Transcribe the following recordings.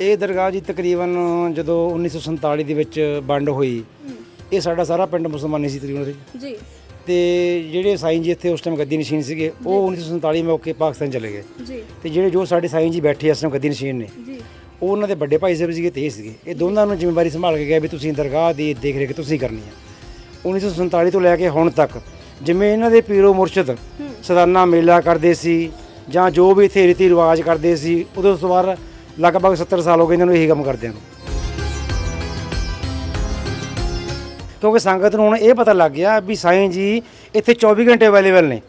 ਇਹ ਦਰਗਾਹ ਜੀ ਤਕਰੀਬਨ ਜਦੋਂ 1947 ਦੇ ਵਿੱਚ ਵੰਡ ਹੋਈ ਇਹ ਸਾਡਾ ਸਾਰਾ ਪਿੰਡ ਮੁਸਲਮਾਨੀ ਸੀ ਤਕਰੀਬਨ ਉਰੇ। ਜੀ। ਤੇ ਜਿਹੜੇ ਸਾਈਂ ਜੀ ਇੱਥੇ ਉਸ ਟਾਈਮ ਗੱਦੀ ਨਸ਼ੀਨ ਸੀਗੇ ਉਹ 1947 ਮੌਕੇ ਪਾਕਿਸਤਾਨ ਚਲੇ ਗਏ। ਜੀ। ਤੇ ਜਿਹੜੇ ਜੋ ਸਾਡੇ ਸਾਈਂ ਜੀ ਬੈਠੇ ਇਸ ਟਾਈਮ ਗੱਦੀ ਨਸ਼ੀਨ ਨੇ ਜੀ। ਉਹ ਉਹਨਾਂ ਦੇ ਵੱਡੇ ਭਾਈ ਸਾਹਿਬ ਸੀਗੇ ਤੇ ਇਹ ਸੀਗੇ। ਇਹ ਦੋਨਾਂ ਨੂੰ ਜ਼ਿੰਮੇਵਾਰੀ ਸੰਭਾਲ ਕੇ ਗਏ ਵੀ ਤੁਸੀਂ ਦਰਗਾਹ ਦੀ ਦੇਖ ਰੇਖ ਤੁਸੀਂ ਕਰਨੀ ਆ। 1947 ਤੋਂ ਲੈ ਕੇ ਹੁਣ ਤੱਕ ਜਿਵੇਂ ਇਹਨਾਂ ਦੇ ਪੀਰੋ ਮੁਰਸ਼ਿਦ ਸਦਾਨਾ ਮੇਲਾ ਕਰਦੇ ਸੀ ਜਾਂ ਜੋ ਵੀ ਇੱਥੇ ਰੀਤੀ ਰਿਵਾਜ ਕਰਦੇ ਸੀ ਉਦੋਂ ਤੋਂ ਬਾਅਦ ਲਗਭਗ 70 ਸਾਲ ਹੋ ਗਏ ਇਹਨਾਂ ਨੂੰ ਇਹੀ ਕੰਮ ਕਰਦਿਆਂ ਨੂੰ। ਕਿਉਂਕਿ ਸੰਗਤ ਨੂੰ ਹੁਣ ਇਹ ਪਤਾ ਲੱਗ ਗਿਆ ਵੀ ਸਾਈਂ ਜੀ ਇੱਥੇ 24 ਘੰਟੇ ਅਵੇਲੇਬਲ ਨੇ।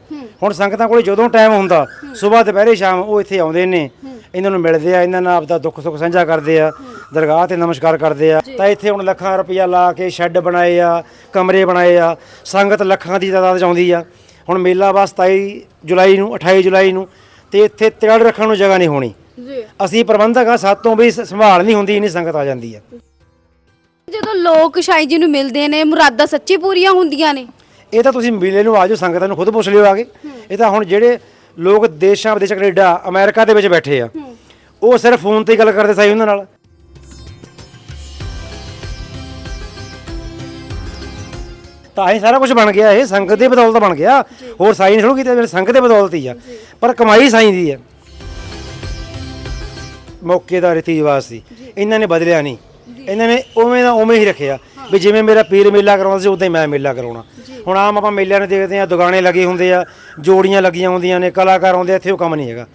ਹੁਣ ਸੰਗਤਾਂ ਕੋਲੇ ਜਦੋਂ ਟਾਈਮ ਹੁੰਦਾ ਸਵੇਰ ਦੁਪਹਿਰੇ ਸ਼ਾਮ ਉਹ ਇੱਥੇ ਆਉਂਦੇ ਨੇ। ਇਹਨਾਂ ਨੂੰ ਮਿਲਦੇ ਆ ਇਹਨਾਂ ਨਾਲ ਆਪਦਾ ਦੁੱਖ ਸੁੱਖ ਸਾਂਝਾ ਕਰਦੇ ਆ ਦਰਗਾਹ ਤੇ ਨਮਸਕਾਰ ਕਰਦੇ ਆ। ਤਾਂ ਇੱਥੇ ਹੁਣ ਲੱਖਾਂ ਰੁਪਇਆ ਲਾ ਕੇ ਸ਼ੈੱਡ ਬਣਾਏ ਆ ਕਮਰੇ ਬਣਾਏ ਆ। ਸੰਗਤ ਲੱਖਾਂ ਦੀ ਤਾਦਾਦ 'ਚ ਆਉਂਦੀ ਆ। ਹੁਣ ਮੇਲਾ ਵਾ 27 ਜੁਲਾਈ ਨੂੰ 28 ਜੁਲਾਈ ਨੂੰ ਤੇ ਇੱਥੇ ਤਿਆੜ ਰੱਖਣ ਨੂੰ ਜਗ੍ਹਾ ਨਹੀਂ ਹੋਣੀ। ਜੀ। ਅਸੀਂ ਪ੍ਰਬੰਧਕ ਆ ਸਾਤੋਂ ਵੀ ਸ- ਸੰਭਾਲ ਨਹੀਂ ਹੁੰਦੀ ਇੰਨੀ ਸੰਗਤ ਆ ਜਾਂਦੀ ਆ ਜਦੋਂ ਲੋਕ ਸ਼ਾਈ ਜੀ ਨੂੰ ਮਿਲਦੇ ਨੇ ਮੁਰਾਦਾਂ ਸੱਚੀ ਪੂਰੀਆਂ ਹੁੰਦੀਆਂ ਨੇ। ਇਹ ਤਾਂ ਤੁਸੀਂ ਮੇਲੇ ਨੂੰ ਆਜੋ ਸੰਗਤਾਂ ਨੂੰ ਖੁਦ ਪੁੱਛ ਲਿਓ ਆਗੇ ਇਹ ਤਾਂ ਹੁਣ ਜਿਹੜੇ ਲੋਕ ਦੇਸ਼ਾਂ ਵਿਦੇਸ਼ਾਂ ਕੈਨੇਡਾ ਅਮਰੀਕਾ ਦੇ ਵਿੱਚ ਬੈਠੇ ਆ ਉਹ ਸਿਰਫ ਫੋਨ ਤੇ ਹੀ ਗੱਲ ਕਰਦੇ ਸਾਈ ਉਹਨਾਂ ਨਾਲ। ਤਾਂ ਹੀ ਸਾਰਾ ਕੁਝ ਬਣ ਗਿਆ ਇਹ ਸੰਗਤ ਦੇ ਬਦੌਲਤ ਬਣ ਗਿਆ। ਹੋਰ ਸਾਈ ਨਹੀਂ ਸ਼ੁਰੂ ਕੀਤਾ ਜਿਹੜੇ ਸੰਗਤ ਦੇ ਬਦੌਲਤ ਹੀ ਆ। ਪਰ ਕਮਾਈ ਸਾਈ ਦੀ ਆ। ਮੌਕੇ ਦਾ। ਰੀਤੀ ਰਿਵਾਜ ਸੀ ਇਹਨਾਂ ਨੇ ਬਦਲਿਆ ਨਹੀਂ। ਇਹਨਾਂ ਨੇ ਉਵੇਂ ਦਾ ਉਵੇਂ ਹੀ ਰੱਖਿਆ ਵੀ ਜਿਵੇਂ ਮੇਰਾ ਪੀਰ ਮੇਲਾ ਕਰਾਉਂਦਾ ਸੀ ਉਦਾਂ ਹੀ ਮੈਂ ਮੇਲਾ ਕਰਾਉਣਾ। ਹੁਣ ਆਮ ਆਪਾਂ ਮੇਲਿਆਂ ਨੂੰ ਦੇਖਦੇ ਆ ਦੁਗਾਣੇ ਲੱਗੇ ਹੁੰਦੇ ਆ ਜੋੜੀਆਂ ਲੱਗੀਆਂ ਹੁੰਦੀਆਂ ਨੇ ਕਲਾਕਾਰ ਆਉਂਦੇ ਇੱਥੇ ਉਹ ਕੰਮ ਨਹੀਂ ਹੈਗਾ।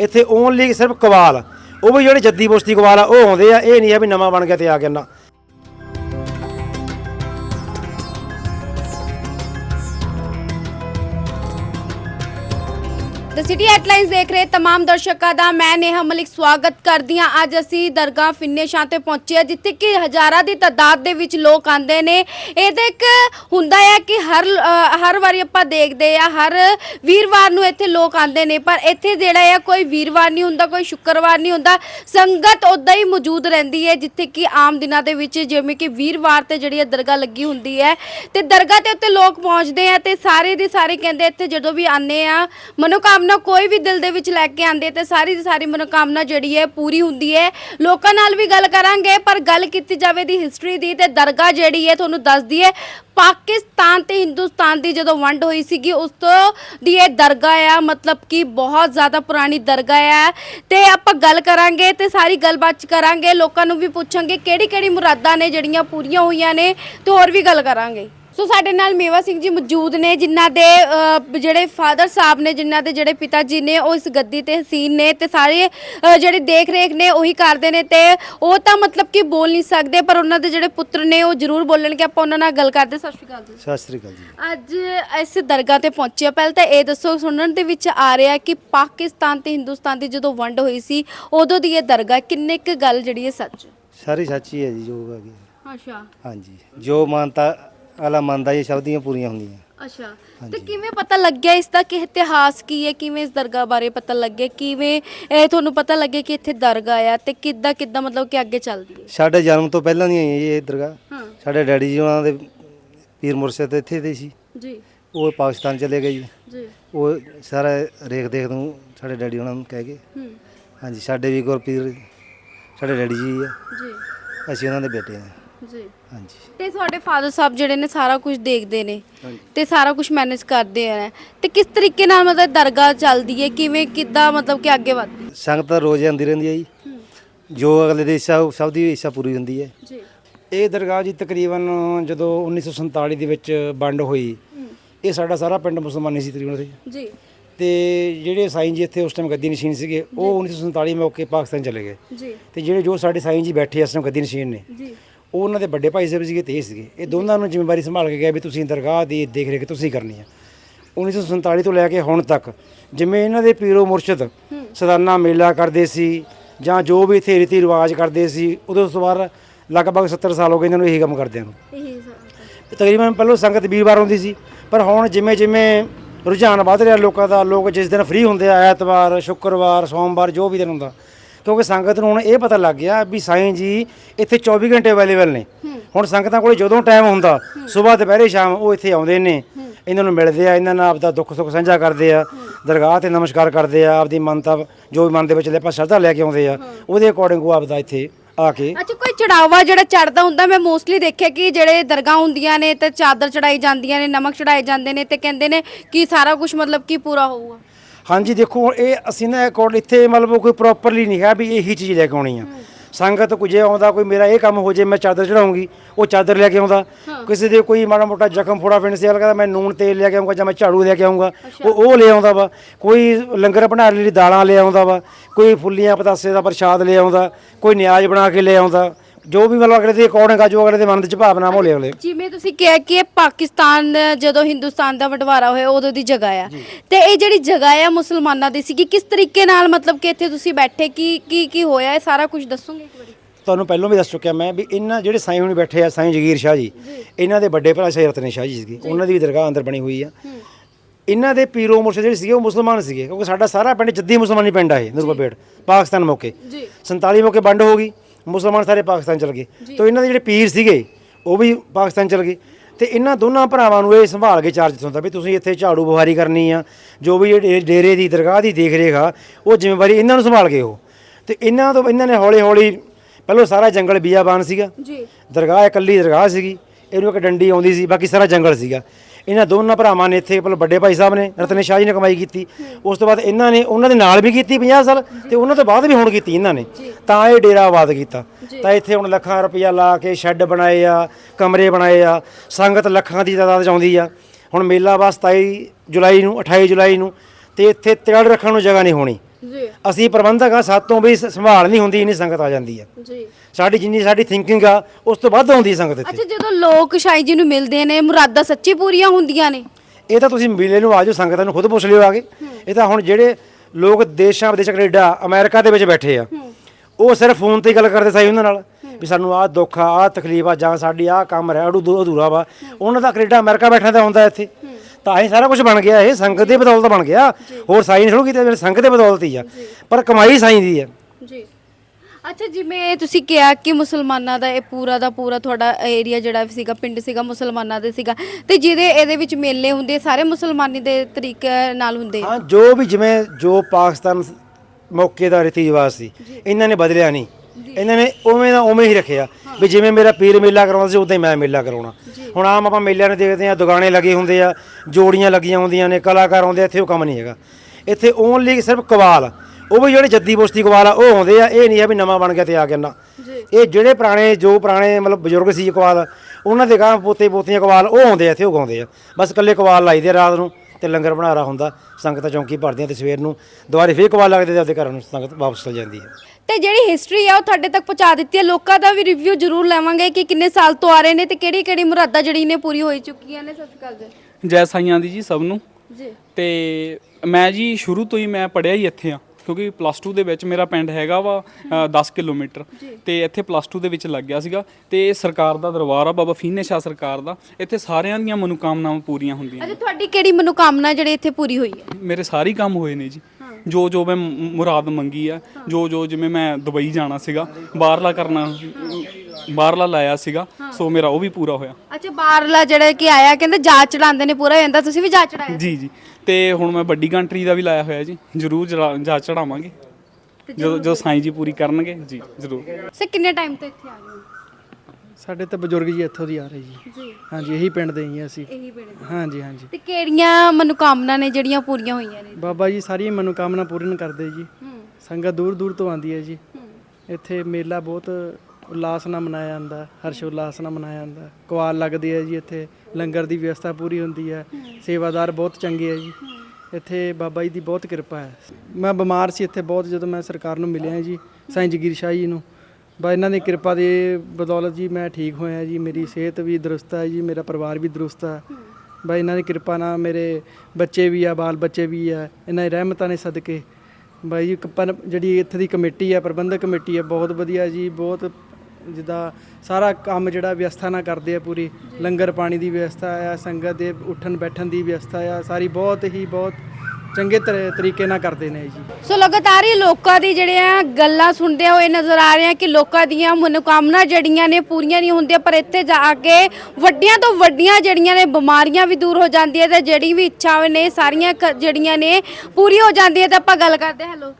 ਇੱਥੇ ਓਨਲੀ ਸਿਰਫ ਕਵਾਲ। ਉਹ ਵੀ ਜਿਹੜੇ ਜੱਦੀ ਬੋਸਤੀ ਕਵਾਲ ਆ ਉਹ ਆਉਂਦੇ ਆ ਇਹ ਨਹੀਂ ਆ ਵੀ ਨਵਾਂ ਬਣ ਗਿਆ ਤੇ ਆ ਗਿਆ ਨਾ। ਦ ਸਿਟੀ ਹੈਡਲਾਈਨਸ ਦੇਖ ਰਹੇ तमाम ਦਰਸ਼ਕਾਂ ਦਾ ਮੈਂ ਨੇਹਾ ਮਲਿਕ ਸਵਾਗਤ ਕਰਦੀ ਹਾਂ ਅੱਜ ਅਸੀਂ ਦਰਗਾਹ ਫਿੰਨੇ ਸ਼ਾਹ ਤੇ ਪਹੁੰਚੇ ਹਾਂ ਜਿੱਥੇ ਕਿ ਹਜ਼ਾਰਾਂ ਦੀ ਤਾਦਾਦ ਦੇ ਵਿੱਚ ਲੋਕ ਆਂਦੇ ਨੇ ਇਹਦੇ ਇੱਕ ਹੁੰਦਾ ਹੈ ਕਿ ਹਰ ਅ, ਹਰ ਵਾਰੀ ਆਪਾਂ ਦੇਖਦੇ ਆ ਹਰ ਵੀਰਵਾਰ ਨੂੰ ਇੱਥੇ ਲੋਕ ਆਂਦੇ ਨੇ ਪਰ ਇੱਥੇ ਜਿਹੜਾ ਹੈ ਕੋਈ ਵੀਰਵਾਰ ਨਹੀਂ ਹੁੰਦਾ ਕੋਈ ਸ਼ੁੱਕਰਵਾਰ ਨਹੀਂ ਹੁੰਦਾ ਸੰਗਤ ਉਦਾਂ ਹੀ ਮੌਜੂਦ ਰਹਿੰਦੀ ਹੈ ਜਿੱਥੇ ਕਿ ਆਮ ਦਿਨਾਂ ਦੇ ਵਿੱਚ ਜਿਵੇਂ ਕਿ ਵੀਰਵਾਰ ਤੇ ਜਿਹੜੀ ਹੈ ਦਰਗਾਹ ਲੱਗੀ ਹੁੰਦੀ ਹੈ ਤੇ ਦਰਗਾਹ ਤੇ ਉੱਤੇ ਲੋਕ ਪਹੁੰਚਦੇ ਆ ਤੇ ਸਾਰੇ ਦੇ ਸਾਰੇ ਕਹਿੰਦੇ ਇੱਥੇ ਜਦੋਂ ਵੀ ਆਨੇ ਆ ਮਨੋਕਾਮਨਾ ਕੋਈ ਵੀ ਦਿਲ ਦੇ ਵਿੱਚ ਲੈ ਕੇ ਆਂਦੇ ਤੇ ਸਾਰੀ ਦੀ ਸਾਰੀ ਮਨੋਕਾਮਨਾ ਜਿਹੜੀ ਹੈ ਪੂਰੀ ਹੁੰਦੀ ਹੈ। ਲੋਕਾਂ ਨਾਲ ਵੀ ਗੱਲ ਕਰਾਂਗੇ, ਪਰ ਗੱਲ ਕੀਤੀ ਜਾਵੇ ਦੀ ਹਿਸਟਰੀ ਦੀ ਤੇ ਦਰਗਾਹ ਜਿਹੜੀ ਹੈ ਤੁਹਾਨੂੰ ਦੱਸਦੀ ਹੈ, ਪਾਕਿਸਤਾਨ ਤੇ ਹਿੰਦੁਸਤਾਨ ਦੀ ਜਦੋਂ ਵੰਡ ਹੋਈ ਸੀਗੀ, ਉਸ ਤੋਂ ਦੀ ਇਹ ਦਰਗਾਹ ਆ, ਮਤਲਬ ਕਿ ਬਹੁਤ ਜ਼ਿਆਦਾ ਪੁਰਾਣੀ ਦਰਗਾਹ ਆ। ਤੇ ਆਪਾਂ ਗੱਲ ਕਰਾਂਗੇ ਤੇ ਸਾਰੀ ਗੱਲਬਾਤ ਕਰਾਂਗੇ, ਲੋਕਾਂ ਨੂੰ ਵੀ ਪੁੱਛਾਂਗੇ ਕਿਹੜੀ ਕਿਹੜੀ ਮੁਰਾਦਾਂ ਨੇ ਜਿਹੜੀਆਂ ਪੂਰੀਆਂ ਹੋਈਆਂ ਨੇ ਤੇ ਹੋਰ ਵੀ ਗੱਲ ਕਰਾਂਗੇ। ਸੋ ਸਾਡੇ ਨਾਲ ਮੇਵਾ ਸਿੰਘ ਜੀ ਮੌਜੂਦ ਨੇ ਜਿਨ੍ਹਾਂ ਦੇ ਜਿਹੜੇ ਫਾਦਰ ਸਾਹਿਬ ਨੇ ਜਿਨ੍ਹਾਂ ਦੇ ਜਿਹੜੇ ਪਿਤਾ ਜੀ ਨੇ ਉਹ ਇਸ ਗੱਦੀ ਤੇ ਹਸੀਨ ਨੇ ਤੇ ਸਾਰੇ ਜਿਹੜੇ ਦੇਖ ਰੇਖ ਨੇ ਉਹੀ ਕਰਦੇ ਨੇ ਤੇ ਉਹ ਤਾਂ ਮਤਲਬ ਕਿ ਬੋਲ ਨਹੀਂ ਸਕਦੇ ਪਰ ਉਹਨਾਂ ਦੇ ਜਿਹੜੇ ਪੁੱਤਰ ਨੇ ਉਹ ਜ਼ਰੂਰ ਬੋਲਣਗੇ। ਆਪਾਂ ਉਹਨਾਂ ਨਾਲ ਗੱਲ ਕਰਦੇ ਸਤਿ ਸ਼੍ਰੀ ਅਕਾਲ ਜੀ। ਸਤਿ ਸ੍ਰੀ ਅਕਾਲ ਜੀ। ਅੱਜ ਇਸ ਦਰਗਾਹ ਤੇ ਪਹੁੰਚੇ ਆ। ਪਹਿਲਾਂ ਤਾਂ ਇਹ ਦੱਸੋ ਸੁਣਨ ਦੇ ਵਿੱਚ ਆ ਰਿਹਾ ਕਿ ਪਾਕਿਸਤਾਨ ਤੇ ਹਿੰਦੁਸਤਾਨ ਦੀ ਜਦੋਂ ਵੰਡ ਹੋਈ ਸੀ ਉਦੋਂ ਦੀ ਇਹ ਦਰਗਾਹ ਕਿੰਨੇ ਕੁ ਗੱਲ ਜਿਹੜੀ ਹੈ ਸੱਚ? ਸਾਰੀ ਸੱਚੀ ਹੈ ਜੀ ਜੋ ਹੈਗੀ। ਅੱਛਾ। ਹਾਂਜੀ। ਜੋ ਮਾਨਤਾ ਅਲਾ ਮੰਨਦਾ ਇਹ ਸਭ ਦੀਆਂ ਪੂਰੀਆਂ ਹੁੰਦੀਆਂ। ਅੱਛਾ। ਤੇ ਕਿਵੇਂ ਪਤਾ ਲੱਗਿਆ ਇਸ ਦਾ ਕਿ ਇਤਿਹਾਸ ਕੀ ਹੈ? ਕਿਵੇਂ ਇਸ ਦਰਗਾਹ ਬਾਰੇ ਪਤਾ ਲੱਗਿਆ? ਕਿਵੇਂ ਇਹ ਤੁਹਾਨੂੰ ਪਤਾ ਲੱਗਿਆ ਕਿ ਇੱਥੇ ਦਰਗਾਹ ਆ ਤੇ ਕਿੱਦਾਂ ਕਿੱਦਾਂ ਮਤਲਬ ਕਿ ਅੱਗੇ ਚੱਲਦੀ ਹੈ? ਸਾਡੇ ਜਨਮ ਤੋਂ ਪਹਿਲਾਂ ਦੀਆਂ ਹੀ ਇਹ ਦਰਗਾਹ। ਹਾਂ। ਸਾਡੇ ਡੈਡੀ ਜੀ ਉਹਨਾਂ ਦੇ ਪੀਰ ਮੁਰਸ਼ਿਦ ਇੱਥੇ ਦੇ ਸੀ। ਜੀ। ਉਹ ਪਾਕਿਸਤਾਨ ਚਲੇ ਗਏ ਜੀ। ਜੀ। ਉਹ ਸਾਰਾ ਰੇਖ ਦੇਖ ਨੂੰ ਸਾਡੇ ਡੈਡੀ ਉਹਨਾਂ ਨੂੰ ਕਹਿ ਗਏ। ਹੂੰ। ਹਾਂਜੀ ਸਾਡੇ ਵੀ ਗੁਰਪੀਰ ਸਾਡੇ ਡੈਡੀ ਜੀ ਆ। ਜੀ। ਅਸੀਂ ਉਹਨਾਂ ਦੇ ਬੇਟੇ ਆ। ਜੀ। ਹਾਂਜੀ। ਤੇ ਤੁਹਾਡੇ ਫਾਦਰ ਸਾਹਿਬ ਜਿਹੜੇ ਨੇ ਸਾਰਾ ਕੁਝ ਦੇਖਦੇ ਨੇ ਹਾਂਜੀ। ਤੇ ਸਾਰਾ ਕੁਝ ਮੈਨੇਜ ਕਰਦੇ ਆ। ਤੇ ਕਿਸ ਤਰੀਕੇ ਨਾਲ ਮਤਲਬ ਦਰਗਾਹ ਚੱਲਦੀ ਹੈ? ਕਿਵੇਂ ਕਿੱਦਾਂ ਮਤਲਬ ਕਿ ਅੱਗੇ ਵਧਦੀ? ਸੰਗਤ ਤਾਂ ਰੋਜ਼ ਆਉਂਦੀ ਰਹਿੰਦੀ ਹੈ ਜੀ। ਜੋ ਅਗਲੇ ਦੇ ਇੱਛਾ ਉਹ ਸਭ ਦੀ ਇੱਛਾ ਪੂਰੀ ਹੁੰਦੀ ਹੈ। ਜੀ। ਇਹ ਦਰਗਾਹ ਜੀ ਤਕਰੀਬਨ ਜਦੋਂ 1947 ਦੇ ਵਿੱਚ ਵੰਡ ਹੋਈ ਇਹ ਸਾਡਾ ਸਾਰਾ ਪਿੰਡ ਮੁਸਲਮਾਨੀ ਸੀ ਤਕਰੀਬਨ। ਜੀ। ਤੇ ਜਿਹੜੇ ਸਾਈਂ ਜੀ ਇੱਥੇ ਉਸ ਟਾਈਮ ਗੱਦੀ ਨਸ਼ੀਨ ਸੀਗੇ ਉਹ 1947 ਮੌਕੇ ਪਾਕਿਸਤਾਨ ਚਲੇ ਗਏ। ਜੀ। ਤੇ ਜਿਹੜੇ ਜੋ ਸਾਡੇ ਸਾਈਂ ਜੀ ਬੈਠੇ ਇਸ ਟਾਈਮ ਗੱਦੀ ਨਸ਼ੀਨ ਨੇ। ਜੀ। ਉਹ ਉਹਨਾਂ ਦੇ ਵੱਡੇ ਭਾਈ ਸਾਹਿਬ ਸੀਗੇ ਤੇ ਇਹ ਸੀਗੇ। ਇਹ ਦੋਨਾਂ ਨੂੰ ਜ਼ਿੰਮੇਵਾਰੀ ਸੰਭਾਲ ਕੇ ਗਏ ਵੀ ਤੁਸੀਂ ਦਰਗਾਹ ਦੀ ਦੇਖ ਰੇਖ ਤੁਸੀਂ ਕਰਨੀ ਆ। 1947 ਤੋਂ ਲੈ ਕੇ ਹੁਣ ਤੱਕ ਜਿਵੇਂ ਇਹਨਾਂ ਦੇ ਪੀਰੋ ਮੁਰਸ਼ਿਦ ਸਦਾਨਾ ਮੇਲਾ ਕਰਦੇ ਸੀ ਜਾਂ ਜੋ ਵੀ ਇੱਥੇ ਰੀਤੀ ਰਿਵਾਜ ਕਰਦੇ ਸੀ ਉਦੋਂ ਤੋਂ ਬਾਅਦ ਲਗਭਗ 70 ਸਾਲ ਹੋ ਗਏ ਇਹਨਾਂ ਨੂੰ ਇਹੀ ਕੰਮ ਕਰਦਿਆਂ ਨੂੰ। ਇਹੀ ਤਕਰੀਬਨ ਪਹਿਲਾਂ ਸੰਗਤ ਵੀਰਵਾਰ ਆਉਂਦੀ ਸੀ ਪਰ ਹੁਣ ਜਿਵੇਂ ਜਿਵੇਂ ਰੁਝਾਨ ਵੱਧ ਰਿਹਾ ਲੋਕਾਂ ਦਾ ਲੋਕ ਜਿਸ ਦਿਨ ਫ੍ਰੀ ਹੁੰਦੇ ਆ ਐਤਵਾਰ ਸ਼ੁੱਕਰਵਾਰ ਸੋਮਵਾਰ ਜੋ ਵੀ ਦਿਨ ਹੁੰਦਾ ਕਿਉਂਕਿ ਸੰਗਤ ਨੂੰ ਹੁਣ ਇਹ ਪਤਾ ਲੱਗ ਗਿਆ ਵੀ ਸਾਈਂ ਜੀ ਇੱਥੇ 24 ਘੰਟੇ ਅਵੇਲੇਬਲ ਨੇ। ਹੁਣ ਸੰਗਤਾਂ ਕੋਲੇ ਜਦੋਂ ਟਾਈਮ ਹੁੰਦਾ ਸਵੇਰ ਦੁਪਹਿਰੇ ਸ਼ਾਮ ਉਹ ਇੱਥੇ ਆਉਂਦੇ ਨੇ। ਇਹਨਾਂ ਨੂੰ ਮਿਲਦੇ ਆ ਇਹਨਾਂ ਨਾਲ ਆਪਦਾ ਦੁੱਖ ਸੁੱਖ ਸਾਂਝਾ ਕਰਦੇ ਆ ਦਰਗਾਹ ਤੇ ਨਮਸਕਾਰ ਕਰਦੇ ਆ ਆਪਦੀ ਮੰਨਤਾ ਜੋ ਵੀ ਮਨ ਦੇ ਵਿੱਚ ਲੈ ਆਪਾਂ ਸ਼ਰਧਾ ਲੈ ਕੇ ਆਉਂਦੇ ਆ ਉਹਦੇ ਅਕੋਰਡਿੰਗ ਉਹ ਆਪਦਾ ਇੱਥੇ ਆ ਕੇ ਅੱਛਾ ਕੋਈ ਚੜਾਵਾ ਜਿਹੜਾ ਚੜਦਾ ਹੁੰਦਾ ਮੈਂ ਮੋਸਟਲੀ ਦੇਖਿਆ ਕਿ ਜਿਹੜੇ ਦਰਗਾਹ ਹੁੰਦੀਆਂ ਨੇ ਤੇ ਚਾਦਰ ਚੜਾਈ ਜਾਂਦੀਆਂ ਨੇ ਨਮਕ ਚੜਾਏ ਜਾਂਦੇ ਨੇ ਤੇ ਕਹਿੰਦੇ ਨੇ ਕਿ ਸਾਰਾ ਕੁਝ ਮਤਲਬ ਕਿ ਪੂਰਾ ਹੋਊਗਾ। ਹਾਂਜੀ ਦੇਖੋ ਇਹ ਅਸੀਂ ਨਾ ਅਕੋਰਡ ਇੱਥੇ ਮਤਲਬ ਕੋਈ ਪ੍ਰੋਪਰਲੀ ਨਹੀਂ ਹੈ ਵੀ ਇਹੀ ਚੀਜ਼ ਲੈ ਕੇ ਆਉਣੀ ਆ। ਸੰਗਤ ਕੋਈ ਜੇ ਆਉਂਦਾ ਕੋਈ ਮੇਰਾ ਇਹ ਕੰਮ ਹੋ ਜੇ ਮੈਂ ਚਾਦਰ ਚੜਾਉਂਗੀ ਉਹ ਚਾਦਰ ਲੈ ਕੇ ਆਉਂਦਾ। ਕਿਸੇ ਦੇ ਕੋਈ ਮਾੜਾ ਮੋਟਾ ਜ਼ਖਮ ਫੋੜਾ ਪਿੰਡ ਸੇ ਕਹਿੰਦਾ ਮੈਂ ਨੂਨ ਤੇਲ ਲੈ ਕੇ ਆਉਂਗਾ ਜਾਂ ਮੈਂ ਝਾੜੂ ਲੈ ਕੇ ਆਉਂਗਾ ਉਹ ਉਹ ਲੈ ਆਉਂਦਾ ਵਾ। ਕੋਈ ਲੰਗਰ ਬਣਾ ਲਈ ਦਾਲਾਂ ਲੈ ਆਉਂਦਾ ਵਾ। ਕੋਈ ਫੁੱਲੀਆਂ ਪਤਾਸੇ ਦਾ ਪ੍ਰਸ਼ਾਦ ਲੈ ਆਉਂਦਾ। ਕੋਈ ਨਿਆਜ਼ ਬਣਾ ਕੇ ਲੈ ਆਉਂਦਾ। ਜੋ ਵੀ ਮਤਲਬ ਅਗਲੇ ਦੇ ਅਕੋਰਡਿੰਗ ਆ ਜੋ ਅਗਲੇ ਦੇ ਮਨ ਦੇ ਚ ਭਾਵਨਾ ਉਹ ਲੈ ਅਗਲੇ ਜਿਵੇਂ ਤੁਸੀਂ ਕਿਹਾ ਕਿ ਇਹ ਪਾਕਿਸਤਾਨ ਜਦੋਂ ਹਿੰਦੁਸਤਾਨ ਦਾ ਬਟਵਾਰਾ ਹੋਇਆ ਉਦੋਂ ਦੀ ਜਗ੍ਹਾ ਆ। ਤੇ ਇਹ ਜਿਹੜੀ ਜਗ੍ਹਾ ਆ ਮੁਸਲਮਾਨਾਂ ਦੀ ਸੀਗੀ ਕਿਸ ਤਰੀਕੇ ਨਾਲ ਮਤਲਬ ਕਿ ਇੱਥੇ ਤੁਸੀਂ ਬੈਠੇ ਕੀ ਕੀ ਕੀ ਹੋਇਆ? ਇਹ ਸਾਰਾ ਕੁਝ ਦੱਸੋਗੇ ਇੱਕ ਵਾਰੀ? ਤੁਹਾਨੂੰ ਪਹਿਲਾਂ ਵੀ ਦੱਸ ਚੁੱਕਿਆ ਮੈਂ ਵੀ ਇਹਨਾਂ ਜਿਹੜੇ ਸਾਈਂ ਹੁਣੀ ਬੈਠੇ ਆ ਸਾਈਂ ਜਗੀਰ ਸ਼ਾਹ ਜੀ ਇਹਨਾਂ ਦੇ ਵੱਡੇ ਭਰਾ ਸਾਈਂ ਰਤਨ ਸ਼ਾਹ ਜੀ ਸੀਗੇ। ਉਹਨਾਂ ਦੀ ਵੀ ਦਰਗਾਹ ਅੰਦਰ ਬਣੀ ਹੋਈ ਆ। ਇਹਨਾਂ ਦੇ ਪੀਰੋ ਮੁਰਸ਼ਿਦ ਜਿਹੜੇ ਸੀਗੇ ਉਹ ਮੁਸਲਮਾਨ ਸੀਗੇ ਕਿਉਂਕਿ ਸਾਡਾ ਸਾਰਾ ਪਿੰਡ ਜੱਦੀ ਮੁਸਲਮਾਨੀ ਪਿੰਡ ਆ ਇਹ ਨੂਰਪਾਪੇਟ ਪਾਕਿਸਤਾਨ ਮੌਕੇ। ਜੀ। 47 ਮੌਕੇ ਵੰਡ ਹੋ ਗਈ। ਮੁਸਲਮਾਨ ਸਾਰੇ ਪਾਕਿਸਤਾਨ ਚਲ ਗਏ। ਤੋਂ ਇਹਨਾਂ ਦੇ ਜਿਹੜੇ ਪੀਰ ਸੀਗੇ ਉਹ ਵੀ ਪਾਕਿਸਤਾਨ ਚਲ ਗਏ। ਤੇ ਇਹਨਾਂ ਦੋਨਾਂ ਭਰਾਵਾਂ ਨੂੰ ਇਹ ਸੰਭਾਲ ਕੇ ਚਾਰਜ ਹੁੰਦਾ ਵੀ ਤੁਸੀਂ ਇੱਥੇ ਝਾੜੂ ਬੁਹਾਰੀ ਕਰਨੀ ਆ ਜੋ ਵੀ ਇਹ ਡੇਰੇ ਦੀ ਦਰਗਾਹ ਦੀ ਦੇਖ ਰੇਖ ਉਹ ਜ਼ਿੰਮੇਵਾਰੀ ਇਹਨਾਂ ਨੂੰ ਸੰਭਾਲ ਗਏ ਉਹ। ਤੇ ਇਹਨਾਂ ਤੋਂ ਇਹਨਾਂ ਨੇ ਹੌਲੀ ਹੌਲੀ ਪਹਿਲਾਂ ਸਾਰਾ ਜੰਗਲ ਬੀਆਬਾਨ ਸੀਗਾ। ਜੀ। ਦਰਗਾਹ ਇਕੱਲੀ ਦਰਗਾਹ ਸੀਗੀ। ਇਹਨੂੰ ਇੱਕ ਡੰਡੀ ਆਉਂਦੀ ਸੀ ਬਾਕੀ ਸਾਰਾ ਜੰਗਲ ਸੀਗਾ। ਇਹਨਾਂ ਦੋਨਾਂ ਭਰਾਵਾਂ ਨੇ ਇੱਥੇ ਪਹਿਲਾਂ ਵੱਡੇ ਭਾਈ ਸਾਹਿਬ ਨੇ ਰਤਨੇ ਸ਼ਾਹ ਜੀ ਨੇ ਕਮਾਈ ਕੀਤੀ। ਉਸ ਤੋਂ ਬਾਅਦ ਇਹਨਾਂ ਨੇ ਉਹਨਾਂ ਦੇ ਨਾਲ ਵੀ ਕੀਤੀ 50 ਸਾਲ ਤੇ ਉਹਨਾਂ ਤੋਂ ਬਾਅਦ ਵੀ ਹੁਣ ਕੀਤੀ ਇਹਨਾਂ ਨੇ। ਤਾਂ ਇਹ ਡੇਰਾ ਆਬਾਦ ਕੀਤਾ। ਤਾਂ ਇੱਥੇ ਹੁਣ ਲੱਖਾਂ ਰੁਪਇਆ ਲਾ ਕੇ ਸ਼ੈੱਡ ਬਣਾਏ ਆ ਕਮਰੇ ਬਣਾਏ ਆ ਸੰਗਤ ਲੱਖਾਂ ਦੀ ਤਾਦਾਦ ਚ ਆਉਂਦੀ ਆ। ਹੁਣ ਮੇਲਾ ਵਾ 27 ਜੁਲਾਈ ਨੂੰ 28 ਜੁਲਾਈ ਨੂੰ ਤੇ ਇੱਥੇ ਤਿਆੜ ਰੱਖਣ ਨੂੰ ਜਗ੍ਹਾ ਨਹੀਂ ਹੋਣੀ। ਜੀ। ਅਸੀਂ ਪ੍ਰਬੰਧਕ ਆ ਸਾਤੋਂ ਵੀ ਸੰਭਾਲ ਨਹੀਂ ਹੁੰਦੀ ਇੰਨੀ ਸੰਗਤ ਆ ਜਾਂਦੀ ਆ ਜੀ। ਸਾਡੀ ਜਿੰਨੀ ਸਾਡੀ ਥਿੰਕਿੰਗ ਆ ਉਸ ਤੋਂ ਵੱਧ ਆਉਂਦੀ ਸੰਗਤ ਇੱਥੇ। ਅੱਛਾ ਜਦੋਂ ਲੋਕ ਸ਼ਾਹੀ ਜੀ ਨੂੰ ਮਿਲਦੇ ਨੇ ਮੁਰਾਦਾਂ ਸੱਚੀ ਪੂਰੀਆਂ ਹੁੰਦੀਆਂ ਨੇ? ਇਹ ਤਾਂ ਤੁਸੀਂ ਮੇਲੇ ਨੂੰ ਆਜੋ ਸੰਗਤਾਂ ਨੂੰ ਖੁਦ ਪੁੱਛ ਲਿਓ ਆਗੇ ਇਹ ਤਾਂ ਹੁਣ ਜਿਹੜੇ ਲੋਕ ਦੇਸ਼ਾਂ ਵਿਦੇਸ਼ਾਂ ਕੈਨੇਡਾ ਅਮਰੀਕਾ ਦੇ ਵਿੱਚ ਬੈਠੇ ਆ ਉਹ ਸਿਰਫ ਫੋਨ ਤੇ ਹੀ ਗੱਲ ਕਰਦੇ ਸਾਈ ਉਹਨਾਂ ਨਾਲ ਵੀ ਸਾਨੂੰ ਆਹ ਦੁੱਖ ਆ ਆਹ ਤਕਲੀਫ ਆ ਜਾਂ ਸਾਡੀ ਆਹ ਕੰਮ ਰਹਿ ਅੜੂ ਅਧੂਰਾ ਵਾ। ਉਹਨਾਂ ਦਾ ਕੈਨੇਡਾ ਅਮਰੀਕਾ ਬੈਠਾ ਦਾ ਹੁੰਦਾ ਇੱਥੇ। ਤਾਂ ਇਹ ਸਾਰਾ ਕੁਝ ਬਣ ਗਿਆ ਇਹ ਸੰਗਤ ਦੇ ਬਦੌਲਤ ਬਣ ਗਿਆ। ਹੋਰ ਸਾਈ ਸ਼ੁਰੂ ਕੀਤਾ ਜਿਹੜੇ ਸੰਗਤ ਦੇ ਬਦੌਲਤ ਹੀ ਆ। ਪਰ ਕਮਾਈ ਸਾਈ ਦੀ ਆ। ਜੀ। ਅੱਛਾ ਜਿਵੇਂ ਤੁਸੀਂ ਕਿਹਾ ਕਿ ਮੁਸਲਮਾਨਾਂ ਦਾ ਇਹ ਪੂਰਾ ਦਾ ਪੂਰਾ ਤੁਹਾਡਾ ਏਰੀਆ ਜਿਹੜਾ ਸੀਗਾ ਪਿੰਡ ਸੀਗਾ ਮੁਸਲਮਾਨਾਂ ਦੇ ਸੀਗਾ ਤੇ ਜਿਹਦੇ ਇਹਦੇ ਵਿੱਚ ਮੇਲੇ ਹੁੰਦੇ ਸਾਰੇ ਮੁਸਲਮਾਨੀ ਦੇ ਤਰੀਕੇ ਨਾਲ ਹੁੰਦੇ। ਹਾਂ ਜੋ ਵੀ ਜਿਵੇਂ ਜੋ ਪਾਕਿਸਤਾਨ ਮੌਕੇ ਦਾ ਰੀਤੀ ਰਿਵਾਜ ਸੀ ਇਹਨਾਂ ਨੇ ਬਦਲਿਆ ਨਹੀਂ। ਇਹਨਾਂ ਨੇ ਉਵੇਂ ਦਾ ਉਵੇਂ ਹੀ ਰੱਖਿਆ। ਵੀ ਜਿਵੇਂ ਮੇਰਾ ਪੀਰ ਮੇਲਾ ਕਰਾਉਂਦਾ ਸੀ ਉਦਾਂ ਹੀ ਮੈਂ ਮੇਲਾ ਕਰਾਉਣਾ। ਹੁਣ ਆਮ ਆਪਾਂ ਮੇਲਿਆਂ ਨੂੰ ਦੇਖਦੇ ਆ ਦੁਕਾਨੇ ਲੱਗੇ ਹੁੰਦੇ ਆ ਜੋੜੀਆਂ ਲੱਗੀਆਂ ਹੁੰਦੀਆਂ ਨੇ ਕਲਾਕਾਰ ਆਉਂਦੇ ਆ ਇੱਥੇ ਉਹ ਕੰਮ ਨਹੀਂ ਹੈਗਾ। ਇੱਥੇ ਓਨਲੀ ਸਿਰਫ ਕਵਾਲ। ਉਹ ਵੀ ਜਿਹੜੇ ਜੱਦੀ ਬੋਸਤੀ ਕਵਾਲ ਆ ਉਹ ਆਉਂਦੇ ਆ ਇਹ ਨਹੀਂ ਹੈ ਵੀ ਨਵਾਂ ਬਣ ਗਿਆ ਤੇ ਆ ਗਿਆ ਨਾ। ਇਹ ਜਿਹੜੇ ਪੁਰਾਣੇ ਜੋ ਪੁਰਾਣੇ ਮਤਲਬ ਬਜ਼ੁਰਗ ਸੀ ਕਵਾਲ ਉਹਨਾਂ ਦੇ ਗਾਂ ਪੋਤੇ ਪੋਤੀਆਂ ਕਵਾਲ ਉਹ ਆਉਂਦੇ ਆ ਇੱਥੇ ਉਹ ਗਾਉਂਦੇ ਆ। ਬਸ ਇਕੱਲੇ ਕਵਾਲ ਲਾਈਦੇ ਆ ਰਾਤ ਨੂੰ। ਤੇ ਲੰਗਰ ਬਣਾਰਾ ਹੁੰਦਾ ਸੰਗਤਾਂ ਚੌਂਕੀ ਭਰਦੀਆਂ ਤੇ ਸਵੇਰ ਨੂੰ ਦੁਬਾਰੇ ਫੇਰ ਕਵਾਲ ਲੱਗਦੇ ਤੇ ਆਪਦੇ ਘਰਾਂ ਨੂੰ ਸੰਗਤ ਵਾਪਸ ਚਲ ਜਾਂਦੀ ਹੈ। ਤੇ ਜਿਹੜੀ ਹਿਸਟਰੀ ਆ ਉਹ ਤੁਹਾਡੇ ਤੱਕ ਪਹੁੰਚਾ ਦਿੱਤੀ ਹੈ ਲੋਕਾਂ ਦਾ ਵੀ ਰਿਵਿਊ ਜ਼ਰੂਰ ਲਵਾਂਗੇ ਕਿ ਕਿੰਨੇ ਸਾਲ ਤੋਂ ਆ ਰਹੇ ਨੇ ਤੇ ਕਿਹੜੀ ਕਿਹੜੀ ਮੁਰਾਦਾਂ ਜਿਹੜੀ ਨੇ ਪੂਰੀ ਹੋਈ ਚੁੱਕੀਆਂ ਨੇ ਸਤਿ ਸ਼੍ਰੀ ਅਕਾਲ ਜੀ। ਜੈ ਸਾਈਆਂ ਦੀ ਜੀ ਸਭ ਨੂੰ। ਜੀ। ਤੇ ਮੈਂ ਜੀ ਸ਼ੁਰੂ ਤੋਂ ਹੀ ਮੈਂ ਪੜਿਆ ਹੀ ਇੱਥੇ ਆ। ਕਿਉਂਕਿ ਪਲੱਸ 2 ਦੇ ਵਿੱਚ ਮੇਰਾ ਪਿੰਡ ਹੈਗਾ ਵਾ ਅ, 10 ਕਿਲੋਮੀਟਰ। ਤੇ ਇੱਥੇ ਪਲੱਸ 2 ਦੇ ਵਿੱਚ ਲੱਗ ਗਿਆ ਸੀਗਾ। ਤੇ ਇਹ ਸਰਕਾਰ ਦਾ ਦਰਬਾਰ ਆ ਬਾਬਾ ਫੀਨੇ ਸ਼ਾਹ ਸਰਕਾਰ ਦਾ। ਇੱਥੇ ਸਾਰਿਆਂ ਦੀਆਂ ਮਨੋਕਾਮਨਾਵਾਂ ਪੂਰੀਆਂ ਹੁੰਦੀਆਂ ਅੱਛਾ ਤੁਹਾਡੀ ਕਿਹੜੀ ਮਨੋਕਾਮਨਾ ਜਿਹੜੀ ਇੱਥੇ ਪੂਰੀ ਹੋਈ ਹੈ? ਮੇਰੇ ਸਾਰੇ ਕੰਮ ਹੋਏ ਨੇ ਜੀ। ਜੋ ਜੋ ਮੈਂ ਮ- ਮੁਰਾਦ ਮੰਗੀ ਆ ਜੋ ਜੋ ਜਿਵੇਂ ਮੈਂ ਦੁਬਈ ਜਾਣਾ ਸੀਗਾ ਬਾਹਰਲਾ ਕਰਨਾ ਬਾਹਰਲਾ ਲਾਇਆ ਸੀਗਾ ਸੋ ਮੇਰਾ ਉਹ ਵੀ ਪੂਰਾ ਹੋਇਆ। ਅੱਛਾ ਬਾਹਰਲਾ ਜਿਹੜਾ ਕਿ ਆਇਆ ਕਹਿੰਦੇ ਜਾ ਚੜਾਉਂਦੇ ਨੇ ਪੂਰਾ ਹੋ ਜਾਂਦਾ ਤੁਸੀਂ ਵੀ ਜਾ ਚੜਾਇਆ ਜੀ ਜੀ। ਤੇ ਹੁਣ ਮੈਂ ਵੱਡੀ ਕੰਟਰੀ ਦਾ ਵੀ ਲਾਇਆ ਹੋਇਆ ਜੀ ਜਰੂਰ ਜਰਾ- ਜਾ ਚੜਾਵਾਂਗੇ। ਜਦੋਂ ਜਦੋਂ ਸਾਈਂ ਜੀ ਪੂਰੀ ਕਰਨਗੇ ਜੀ ਜ਼ਰੂਰ। ਸੇ ਕਿੰਨੇ ਟਾਈਮ ਤੋਂ ਇੱਥੇ ਆ ਗਏ ਹੋ? ਸਾਡੇ ਤਾਂ ਬਜ਼ੁਰਗ ਜੀ ਇੱਥੋਂ ਦੀ ਆ ਰਹੇ ਜੀ। ਜੀ। ਹਾਂਜੀ ਇਹੀ ਪਿੰਡ ਦੇ ਹੀ ਆ ਅਸੀਂ। ਇਹੀ ਪਿੰਡ ਦੇ। ਹਾਂਜੀ ਹਾਂਜੀ। ਤੇ ਕਿਹੜੀਆਂ ਮਨੋਕਾਮਨਾ ਨੇ ਜਿਹੜੀਆਂ ਪੂਰੀਆਂ ਹੋਈਆਂ ਨੇ? ਬਾਬਾ ਜੀ ਸਾਰੀਆਂ ਮਨੋਕਾਮਨਾ ਪੂਰਨ ਕਰਦੇ ਜੀ। ਹੂੰ। ਸੰਗਤ ਦੂਰ ਦੂਰ ਤੋਂ ਆਉਂਦੀ ਹੈ ਜੀ। ਹੂੰ। ਇੱਥੇ ਮੇਲਾ ਬਹੁਤ ਉਲਾਸ ਨਾਲ ਮਨਾਇਆ ਜਾਂਦਾ ਹਰਸ਼ ਉਲਾਸ ਨਾਲ ਮਨਾਇਆ ਜਾਂਦਾ ਕੁਆਲ ਲੱਗਦੇ ਆ ਜੀ ਇੱਥੇ ਲੰਗਰ ਦੀ ਵਿਵਸਥਾ ਪੂਰੀ ਹੁੰਦੀ ਹੈ ਸੇਵਾਦਾਰ ਬਹੁਤ ਚੰਗੇ ਆ ਜੀ। ਇੱਥੇ ਬਾਬਾ ਜੀ ਦੀ ਬਹੁਤ ਕਿਰਪਾ ਹੈ। ਮੈਂ ਬਿਮਾਰ ਸੀ ਇੱਥੇ ਬਹੁਤ ਜਦੋਂ ਮੈਂ ਸਰਕਾਰ ਨੂੰ ਮਿਲਿਆ ਜੀ ਸਾਈਂ ਜਗੀਰ ਸ਼ਾਹ ਜੀ ਨੂੰ। ਬਾ ਇਹਨਾਂ ਦੀ ਕਿਰਪਾ ਦੇ ਬਦੌਲਤ ਜੀ ਮੈਂ ਠੀਕ ਹੋਇਆ ਜੀ ਮੇਰੀ ਸਿਹਤ ਵੀ ਦਰੁਸਤ ਹੈ ਜੀ ਮੇਰਾ ਪਰਿਵਾਰ ਵੀ ਦਰੁਸਤ ਹੈ। ਬਾ ਇਹਨਾਂ ਦੀ ਕਿਰਪਾ ਨਾਲ ਮੇਰੇ ਬੱਚੇ ਵੀ ਆ ਬਾਲ ਬੱਚੇ ਵੀ ਆ ਇਹਨਾਂ ਦੀ ਰਹਿਮਤਾਂ ਨੇ ਸਦਕੇ। ਬਾਈ ਜੀ ਜਿਹੜੀ ਇੱਥੇ ਦੀ ਕਮੇਟੀ ਹੈ ਪ੍ਰਬੰਧਕ ਕਮੇਟੀ ਹੈ ਬਹੁਤ ਵਧੀਆ ਜੀ ਬਹੁਤ ਜਿੱਦਾਂ ਸਾਰਾ ਕੰਮ ਜਿਹੜਾ ਵਿਵਸਥਾ ਨਾਲ ਕਰਦੇ ਆ ਪੂਰੀ ਲੰਗਰ ਪਾਣੀ ਦੀ ਵਿਵਸਥਾ ਆ ਸੰਗਤ ਦੇ ਉੱਠਣ ਬੈਠਣ ਦੀ ਵਿਵਸਥਾ ਆ ਸਾਰੀ ਬਹੁਤ ਹੀ ਬਹੁਤ ਚੰਗੇ ਤਰ- ਤਰੀਕੇ ਨਾਲ ਕਰਦੇ ਨੇ ਜੀ। ਸੋ ਲਗਾਤਾਰ ਹੀ ਲੋਕਾਂ ਦੀ ਜਿਹੜੀਆਂ ਗੱਲਾਂ ਸੁਣਦੇ ਹੋਏ ਨਜ਼ਰ ਆ ਰਹੇ ਆ ਕਿ ਲੋਕਾਂ ਦੀਆਂ ਮਨੋਕਾਮਨਾ ਜਿਹੜੀਆਂ ਨੇ ਪੂਰੀਆਂ ਨਹੀਂ ਹੁੰਦੀਆਂ ਪਰ ਇੱਥੇ ਜਾ ਕੇ ਵੱਡੀਆਂ ਤੋਂ ਵੱਡੀਆਂ ਜਿਹੜੀਆਂ ਨੇ ਬਿਮਾਰੀਆਂ ਵੀ ਦੂਰ ਹੋ ਜਾਂਦੀਆਂ ਤੇ ਜਿਹੜੀ ਵੀ ਇੱਛਾਵਾਂ ਨੇ ਸਾਰੀਆਂ ਜਿਹੜੀਆਂ ਨੇ ਪੂਰੀ ਹੋ ਜਾਂਦੀਆਂ ਤਾਂ ਆਪਾਂ ਗੱਲ ਕਰਦੇ ਹੈਲੋ।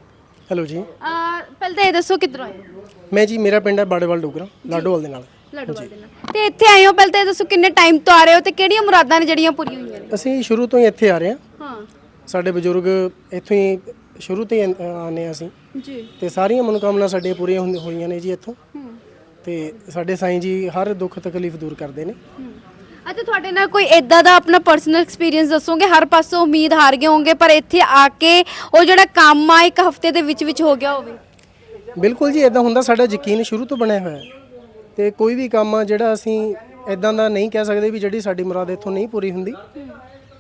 ਹੈਲੋ ਜੀ। ਪਹਿਲਾਂ ਤਾਂ ਇਹ ਦੱਸੋ ਕਿੱਧਰੋਂ ਆਏ ਹੋ? ਮੈਂ ਜੀ ਮੇਰਾ ਪਿੰਡ ਹੈ ਬਾੜੇਵਾਲ ਡੋਗਰਾ ਲਾਡੋਵਾਲ ਦੇ ਨਾਲ। ਲੱਡੂਵਾਲ ਦੇ ਨਾਲ। ਤੇ ਇੱਥੇ ਆਏ ਹੋ ਪਹਿਲਾਂ ਤਾਂ ਇਹ ਦੱਸੋ ਕਿੰਨੇ ਟਾਈਮ ਤੋਂ ਆ ਰਹੇ ਹੋ ਤੇ ਕਿਹੜੀਆਂ ਮੁਰਾਦਾਂ ਨੇ ਜਿਹੜੀਆਂ ਪੂਰੀਆਂ ਹੋਈਆਂ ਨੇ? ਅਸੀਂ ਸ਼ੁਰੂ ਤੋਂ ਹੀ ਇੱਥੇ ਆ ਰਹੇ ਹਾਂ। ਹਾਂ। ਸਾਡੇ ਬਜ਼ੁਰਗ ਇੱਥੋਂ ਹੀ ਸ਼ੁਰੂ ਤੋਂ ਹੀ ਆਨੇ ਹਾਂ ਅਸੀਂ। ਜੀ। ਤੇ ਸਾਰੀਆਂ ਮਨੋਕਾਮਨਾ ਸਾਡੀਆਂ ਪੂਰੀਆਂ ਹੁੰਦੀ- ਹੋਈਆਂ ਨੇ ਜੀ ਇੱਥੋਂ। ਹੂੰ। ਤੇ ਸਾਡੇ ਸਾਈਂ ਜੀ ਹਰ ਦੁੱਖ ਤਕਲੀਫ ਦੂਰ ਕਰਦੇ ਨੇ। ਅੱਛਾ ਤੁਹਾਡੇ ਨਾਲ ਕੋਈ ਇਦਾਂ ਦਾ ਆਪਣਾ ਪਰਸਨਲ ਐਕਸਪੀਰੀਅੰਸ ਦੱਸੋਗੇ? ਹਰ ਪਾਸੋਂ ਉਮੀਦ ਹਾਰ ਗਏ ਹੋਵੋਗੇ ਪਰ ਇੱਥੇ ਆ ਕੇ ਉਹ ਜਿਹੜਾ ਕੰਮ ਆ ਇੱਕ ਹਫ਼ਤੇ ਦੇ ਵਿੱਚ ਵਿੱਚ ਹੋ ਗਿਆ ਹੋਵੇ। ਬਿਲਕੁਲ ਜੀ ਇਦਾਂ ਹੁੰਦਾ ਸਾਡਾ ਯਕੀਨ ਸ਼ੁਰੂ ਤੋਂ ਬਣਿਆ ਹੋਇਆ ਹੈ। ਤੇ ਕੋਈ ਵੀ ਕੰਮ ਆ ਜਿਹੜਾ ਅਸੀਂ ਇਦਾਂ ਦਾ ਨਹੀਂ ਕਹਿ ਸਕਦੇ ਵੀ ਜਿਹੜੀ ਸਾਡੀ ਮੁਰਾਦ ਇੱਥੋਂ ਨਹੀਂ ਪੂਰੀ ਹੁੰਦੀ।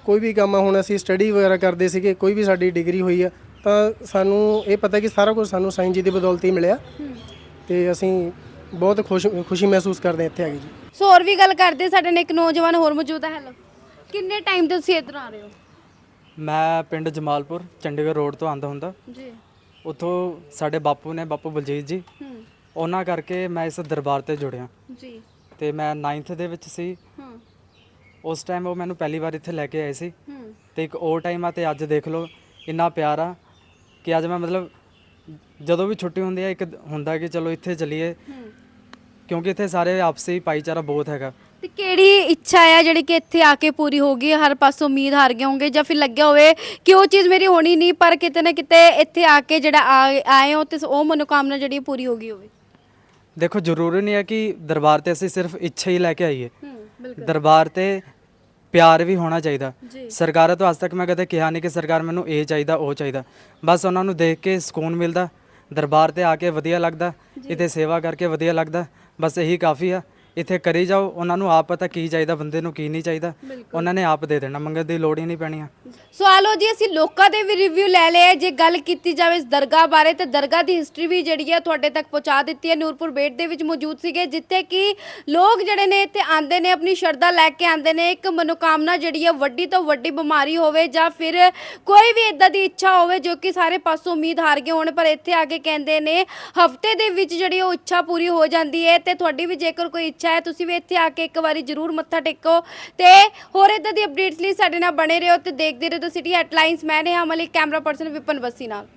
ਕੋਈ ਵੀ ਕੰਮ ਆ ਹੁਣ ਅਸੀਂ ਸਟੱਡੀ ਵਗੈਰਾ ਕਰਦੇ ਸੀਗੇ ਕੋਈ ਵੀ ਸਾਡੀ ਡਿਗਰੀ ਹੋਈ ਆ ਤਾਂ ਸਾਨੂੰ ਇਹ ਪਤਾ ਕਿ ਸਾਰਾ ਕੁਝ ਸਾਨੂੰ ਸਾਈਂ ਜੀ ਦੀ ਬਦੌਲਤ ਹੀ ਮਿਲਿਆ। ਤੇ ਅਸੀਂ ਬਹੁਤ ਖੁਸ਼ ਖੁਸ਼ੀ ਮਹਿਸੂਸ ਕਰਦੇ ਹਾਂ ਇੱਥੇ ਆ ਕੇ ਜੀ। ਸੋ ਹੋਰ ਵੀ ਗੱਲ ਕਰਦੇ ਸਾਡੇ ਨਾਲ ਇੱਕ ਨੌਜਵਾਨ ਹੋਰ ਮੌਜੂਦ ਹੈ ਹੈਲੋ ਕਿੰਨੇ ਟਾਈਮ ਤੋਂ ਤੁਸੀਂ ਇੱਧਰ ਆ ਰਹੇ ਹੋ? ਮੈਂ ਪਿੰਡ ਜਮਾਲਪੁਰ ਚੰਡੀਗੜ੍ਹ ਰੋਡ ਤੋਂ ਆਂਦਾ ਹੁੰਦਾ। ਜੀ। ਉੱਥੋਂ ਸਾਡੇ ਬਾਪੂ ਨੇ ਬਾਪੂ ਬਲਜੀਤ ਜੀ। ਹੂੰ। ਉਹਨਾਂ ਕਰਕੇ ਮੈਂ ਇਸ ਦਰਬਾਰ ਤੇ ਜੁੜਿਆ। ਜੀ। ਤੇ ਮੈਂ 9th ਦੇ ਵਿੱਚ ਸੀ। ਹੂੰ। ਉਸ ਟਾਈਮ ਉਹ ਮੈਨੂੰ ਪਹਿਲੀ ਵਾਰ ਇੱਥੇ ਲੈ ਕੇ ਆਏ ਸੀ। ਹੂੰ। ਤੇ ਇੱਕ ਉਹ ਟਾਈਮ ਆ ਤੇ ਅੱਜ ਦੇਖ ਲਓ ਇੰਨਾ ਪਿਆਰ ਆ ਕਿ ਅੱਜ ਮੈਂ ਮਤਲਬ ਜਦੋਂ ਵੀ ਛੁੱਟੀ ਹੁੰਦੀ ਹੈ ਇੱਕ ਹੁੰਦਾ ਕਿ ਚਲੋ ਇੱਥੇ ਚੱਲੀਏ। ਹੂੰ। ਕਿਉਂਕਿ ਇੱਥੇ ਸਾਰੇ ਆਪਸੀ ਭਾਈਚਾਰਾ ਬਹੁਤ ਹੈਗਾ। ਤੇ ਕਿਹੜੀ ਇੱਛਾ ਹੈ ਜਿਹੜੀ ਕਿ ਇੱਥੇ ਆ ਕੇ ਪੂਰੀ ਹੋ ਗਈ ਹਰ ਪਾਸੋਂ ਉਮੀਦ ਹਾਰ ਗਏ ਹੋਗੇ ਜਾਂ ਫਿਰ ਲੱਗਿਆ ਹੋਵੇ ਕਿ ਉਹ ਚੀਜ਼ ਮੇਰੀ ਹੋਣੀ ਨਹੀਂ ਪਰ ਕਿਤੇ ਨਾ ਕਿਤੇ ਇੱਥੇ ਆ ਕੇ ਜਿਹੜਾ ਆ- ਆਏ ਹੋ ਤੇ ਉਹ ਮਨੋਕਾਮਨਾ ਜਿਹੜੀ ਪੂਰੀ ਹੋ ਗਈ ਹੋਵੇ। ਦੇਖੋ ਜ਼ਰੂਰੀ ਨਹੀਂ ਹੈ ਕਿ ਦਰਬਾਰ ਤੇ ਅਸੀਂ ਸਿਰਫ ਇੱਛਾ ਹੀ ਲੈ ਕੇ ਆਈਏ। ਹੂੰ ਬਿਲਕੁਲ। ਦਰਬਾਰ ਤੇ ਪਿਆਰ ਵੀ ਹੋਣਾ ਚਾਹੀਦਾ। ਜੀ। ਸਰਕਾਰਾਂ ਤੋਂ ਅੱਜ ਤੱਕ ਮੈਂ ਕਦੇ ਕਿਹਾ ਨਹੀਂ ਕਿ ਸਰਕਾਰ ਮੈਨੂੰ ਇਹ ਚਾਹੀਦਾ ਉਹ ਚਾਹੀਦਾ। ਬਸ ਉਹਨਾਂ ਨੂੰ ਦੇਖ ਕੇ ਸਕੂਨ ਮਿਲਦਾ। ਦਰਬਾਰ ਤੇ ਆ ਕੇ ਵਧੀਆ ਲੱਗਦਾ। ਇੱਥੇ ਸੇਵਾ ਕਰਕੇ ਵਧੀਆ ਲੱਗਦਾ। ਬਸ ਇਹੀ ਕਾਫੀ ਆ। ਇੱਥੇ ਕਰੀ ਜਾਓ ਉਹਨਾਂ ਨੂੰ ਆਪ ਪਤਾ ਕੀ ਚਾਹੀਦਾ ਬੰਦੇ ਨੂੰ ਕੀ ਨਹੀਂ ਚਾਹੀਦਾ ਉਹਨਾਂ ਨੇ ਆਪ ਦੇ ਦੇਣਾ ਮੰਗਣ ਦੀ ਲੋੜ ਹੀ ਨਹੀਂ ਪੈਣੀ ਆ। ਸੋ ਆ ਲਓ ਜੀ ਅਸੀਂ ਲੋਕਾਂ ਦੇ ਵੀ ਰਿਵਿਊ ਲੈ ਲਏ ਜੇ ਗੱਲ ਕੀਤੀ ਜਾਵੇ ਇਸ ਦਰਗਾਹ ਬਾਰੇ ਤੇ ਦਰਗਾਹ ਦੀ ਹਿਸਟਰੀ ਵੀ ਜਿਹੜੀ ਹੈ ਤੁਹਾਡੇ ਤੱਕ ਪਹੁੰਚਾ ਦਿੱਤੀ ਹੈ। ਨੂਰਪੁਰ ਬੇਟ ਦੇ ਵਿੱਚ ਮੌਜੂਦ ਸੀਗੇ ਜਿੱਥੇ ਕਿ ਲੋਕ ਜਿਹੜੇ ਨੇ ਇੱਥੇ ਆਂਦੇ ਨੇ ਆਪਣੀ ਸ਼ਰਧਾ ਲੈ ਕੇ ਆਂਦੇ ਨੇ। ਇੱਕ ਮਨੋਕਾਮਨਾ ਜਿਹੜੀ ਹੈ ਵੱਡੀ ਤੋਂ ਵੱਡੀ ਬਿਮਾਰੀ ਹੋਵੇ ਜਾਂ ਫਿਰ ਕੋਈ ਵੀ ਇਦਾਂ ਦੀ ਇੱਛਾ ਹੋਵੇ ਜੋ ਕਿ ਸਾਰੇ ਪਾਸੋਂ ਉਮੀਦ ਹਾਰ ਗਏ ਹੋਣ ਪਰ ਇੱਥੇ ਆ ਕੇ ਕਹਿੰਦੇ ਨੇ ਹਫ਼ਤੇ ਦੇ ਵਿੱਚ ਜਿਹੜੀ ਉਹ ਇੱਛਾ ਪੂਰੀ ਹੋ ਜਾਂਦੀ ਹੈ। ਤੇ ਤੁਹਾਡੀ ਵੀ ਜੇਕਰ ਕੋਈ ਇੱਛਾ ਅੱਛਾ ਹੈ, ਤੁਸੀਂ ਵੀ ਇੱਥੇ ਆ ਕੇ ਇੱਕ ਵਾਰੀ ਜ਼ਰੂਰ ਮੱਥਾ ਟੇਕੋ ਤੇ ਹੋਰ ਇਦਾਂ ਦੀ ਅਪਡੇਟਸ ਲਈ ਸਾਡੇ ਨਾਲ ਬਣੇ ਰਹੋ ਤੇ ਦੇਖਦੇ ਰਹੋ ਸਿਟੀ ਹੈਡਲਾਈਨਸ ਮੈਂ ਨੇ ਅਮਲੀ ਕੈਮਰਾ ਪਰਸਨ ਵਿਪਨ ਬੱਸੀ ਨਾਲ।